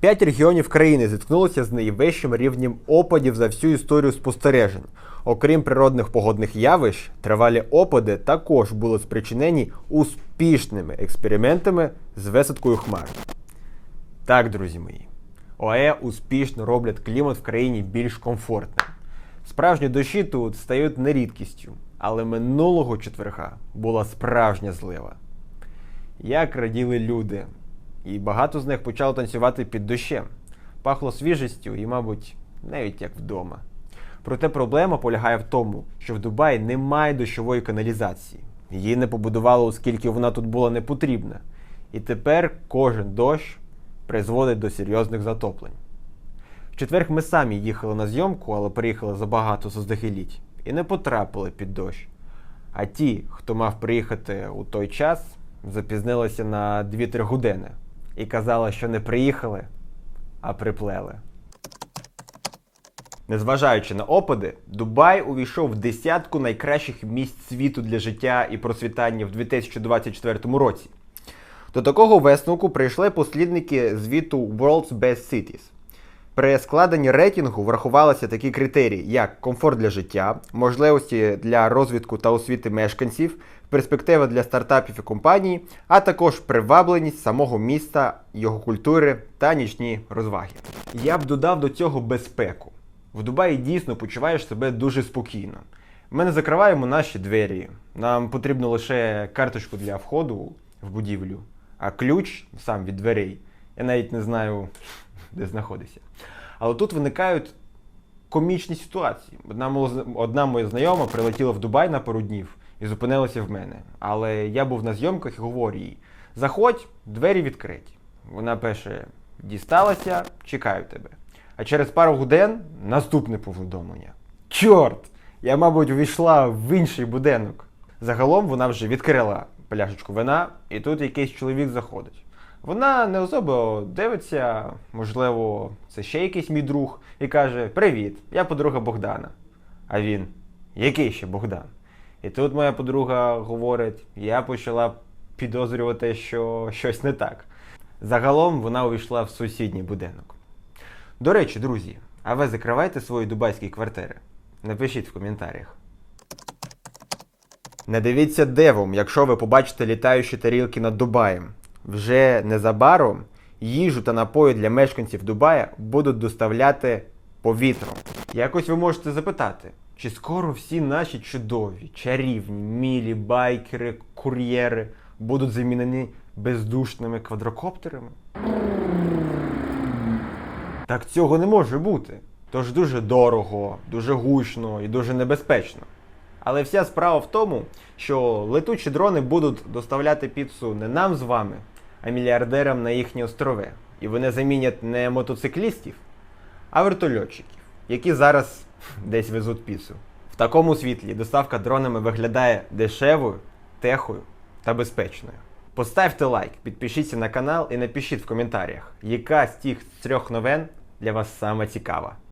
П'ять регіонів країни зіткнулися з найвищим рівнем опадів за всю історію спостережень. Окрім природних погодних явищ, тривалі опади також були спричинені успішними експериментами з висадкою хмар. Так, друзі мої, ОАЕ успішно роблять клімат в країні більш комфортним. Справжні дощі тут стають не рідкістю, але минулого четверга була справжня злива. Як раділи люди, і багато з них почало танцювати під дощем. Пахло свіжістю і, мабуть, навіть як вдома. Проте проблема полягає в тому, що в Дубаї немає дощової каналізації. Її не побудували, оскільки вона тут була не потрібна. І тепер кожен дощ призводить до серйозних затоплень. В четвер ми самі їхали на зйомку, але приїхали забагато заздалегідь і не потрапили під дощ. А ті, хто мав приїхати у той час, запізнилися на 2-3 години і казала, що не приїхали, а приплели. Незважаючи на опади, Дубай увійшов в десятку найкращих місць світу для життя і процвітання в 2024 році. До такого висновку прийшли послідники звіту World's Best Cities. При складенні рейтингу врахувалися такі критерії, як комфорт для життя, можливості для розвитку та освіти мешканців, перспективи для стартапів і компаній, а також привабленість самого міста, його культури та нічні розваги. Я б додав до цього безпеку. В Дубаї дійсно почуваєш себе дуже спокійно. Ми не закриваємо наші двері. Нам потрібно лише карточку для входу в будівлю, а ключ сам від дверей. Я навіть не знаю, де знаходиться. Але тут виникають комічні ситуації. Одна, одна моя знайома прилетіла в Дубай на пару днів і зупинилася в мене. Але я був на зйомках і говорю їй: заходь, двері відкриті. Вона пише: дісталася, чекаю тебе. А через пару годин наступне повідомлення. Чорт! Я, мабуть, увійшла в інший будинок. Загалом вона вже відкрила пляшечку вина, і тут якийсь чоловік заходить. Вона не особо дивиться, можливо, це ще якийсь мій друг, і каже: Привіт, я подруга Богдана. А він, який ще Богдан? І тут моя подруга говорить: я почала підозрювати, що щось не так. Загалом вона увійшла в сусідній будинок. До речі, друзі, а ви закриваєте свої дубайські квартири? Напишіть в коментарях. Не дивіться дивом, якщо ви побачите літаючі тарілки над Дубаєм. Вже незабаром їжу та напої для мешканців Дубая будуть доставляти повітром. Якось ви можете запитати, чи скоро всі наші чудові, чарівні, мілі, байкери, кур'єри будуть замінені бездушними квадрокоптерами? Так цього не може бути. Тож дуже дорого, дуже гучно і дуже небезпечно. Але вся справа в тому, що летучі дрони будуть доставляти піцу не нам з вами, а мільярдерам на їхні острови. І вони замінять не мотоциклістів, а вертольотчиків, які зараз десь везуть піцу. В такому світлі доставка дронами виглядає дешевою, техою та безпечною. Поставте лайк, підпишіться на канал і напишіть в коментарях, яка з тих трьох новин для вас саме цікава.